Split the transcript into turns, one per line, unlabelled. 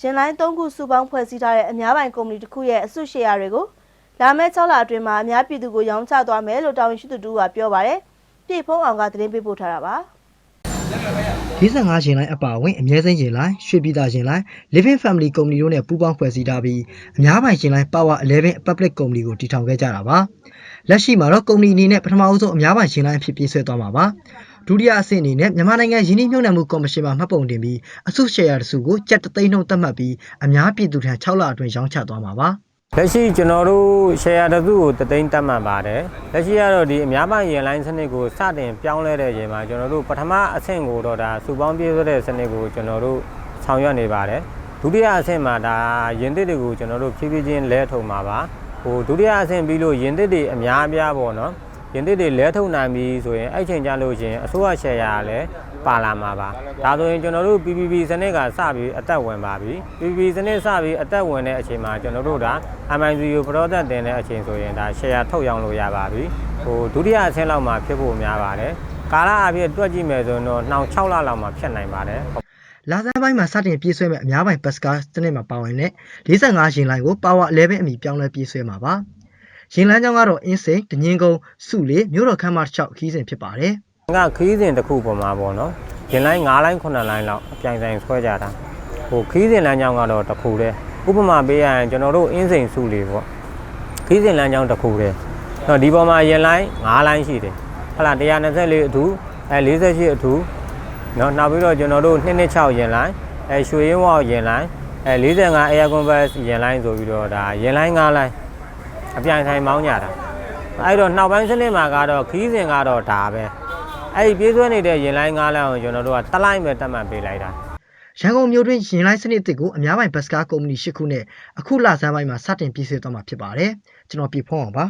ရင်လိုင်း၃ခုစုပေါင်းဖွဲ့စည်းထားတဲ့အများပိုင်ကုမ္ပဏီတစ်ခုရဲ့အစုရှယ်ယာတွေကိုလာမယ့်6လအတွင်းမှာအများပြည်သူကိုရောင်းချသွားမယ်လို့တာဝန်ရှိသူတို့ကပြောပါတယ်။ပြည်ဖုံးအောင်ကသတင်းပေးပို့ထားတာပါ။
45ရှင်လိုင်းအပါအဝင်အမြဲတမ်းရှင်လိုင်းရွှေပြည်သာရှင်လိုင်း Living Family ကုမ္ပဏီတို့နဲ့ပူးပေါင်းဖွဲ့စည်းထားပြီးအများပိုင်ရှင်လိုင်း Power 11 Public ကုမ္ပဏီကိုတည်ထောင်ခဲ့ကြတာပါလက်ရှိမှာတော့ကုမ္ပဏီအနေနဲ့ပထမအဦးဆုံးအများပိုင်ရှင်လိုင်းအဖြစ်ပြေးဆွဲသွားမှာပါ ဒုတိယအဆင့်အနေနဲ့မြန်မာနိုင်ငံယင်းနှိမ့်ညွှန်းနှံမှုကော်မရှင်မှမှတ်ပုံတင်ပြီးအစုရှယ်ယာတစုကိုကျပ်တသိန်းနှုန်းသတ်မှတ်ပြီးအများပြည်သူထံ6လအတွင်းရောင်းချသွားမှာပါ
လက်ရှိကျွန်တော်တို့ share တစ်စုကိုတသိန်းတက်မှတ်ပါတယ်လက်ရှိကတော့ဒီအများပိုင်းရင်လိုင်းစနစ်ကိုစတင်ပြောင်းလဲတဲ့ချိန်မှာကျွန်တော်တို့ပထမအဆင့်ကိုတော့ဒါစုပေါင်းပြေးတဲ့စနစ်ကိုကျွန်တော်တို့ဆောင်ရွက်နေပါတယ်ဒုတိယအဆင့်မှာဒါရင်သစ်တွေကိုကျွန်တော်တို့ဖြည်းဖြည်းချင်းလဲထုံမှာပါဟိုဒုတိယအဆင့်ပြီးလို့ရင်သစ်တွေအများအပြားပေါ့နော် ရင်သစ်တွေလဲထုံနိုင်ပြီဆိုရင်အဲ့ချိန်ကျလို့ရှိရင်အစိုးရ share ရလည်းပါလာမှာပါဒါဆိုရင်ကျွန်တော်တို့ PPP စနစ်ကစပြီးအသက်ဝင်ပါပြီ PPP စနစ်စပြီးအသက်ဝင်တဲ့အချိန်မှာကျွန်တော်တို့ဒါ MICU product တင်တဲ့အချိန်ဆိုရင်ဒါ share ထုတ်ရောင်းလို့ရပါပြီဟိုဒုတိယအဆင့်လောက်မှာဖြစ်ဖို့များပါတယ်ကာလအဖြစ်တွက်ကြည့်မယ်ဆိုရင်တော့နှောင်6လလောက်မှာဖြစ်နိုင်ပါတယ်
လာဇန်ပိုင်းမှာစတင်ပြေးဆွဲမဲ့အများပိုင်ဘတ်စကားစနစ်မှာပါဝင်တဲ့45ရှင်လိုင်းကို Power 11အမည်ပြောင်းလဲပြေးဆွဲမှာပါ ရင်လန်းကြောင်းကတော့အင်းစိန်တငင်းကုန်းစုလေမြို့တော်ခမ်းမတစ်ချောက်ခီးစဉ်ဖြစ်ပါတယ်
ကခီးစဉ်တစ်ခုပေါ်မှာပေါ့နော်ရင်လိုင်း9လိုင်း9လိုင်းလောက်အပြိုင်ဆိုင်ဆွဲကြတာဟိုခီးစဉ်လမ်းကြောင်းကတော့တစ်ခုတည်းဥပမာပေးရရင်ကျွန်တော်တို့အင်းစိန်စုလေးပေါ့ခီးစဉ်လမ်းကြောင်းတစ်ခုတည်းတော့ဒီပေါ်မှာရင်လိုင်း9လိုင်းရှိတယ်ဟလာ124အထူးအဲ48အထူးနော်နောက်ပြီးတော့ကျွန်တော်တို့226ရင်လိုင်းအဲရွှေရင်းဝေါရင်လိုင်းအဲ45 air converse ရင်လိုင်းဆိုပြီးတော့ဒါရင်လိုင်း9လိုင်း အပြိုင်ဆိုင်မောင်းကြတာအဲ့တော့နောက်ပိုင်းစနစ်မှာကတော့ခီးစဉ်ကတော့ဒါပဲအဲ့ဒီပြေးဆွဲနေတဲ့ရင်လိုင်းငားလမ်းကိုကျွန်တော်တို့ကတလိုက်ပဲတတ်မှတ်ပေးလိုက်တာ
ရန်ကုန်မြို့တွင်ရင်လိုင်းစနစ်တစ်ကိုအများပိုင်ဘတ်စကားကုမ္ပဏီ၈ခုနဲ့အခုလဆန်းပိုင်းမှာစတင်ပြေးဆွဲသွားမှာဖြစ်ပါတယ်ကျွန်တော်ပြဖုံးအောင်ပါ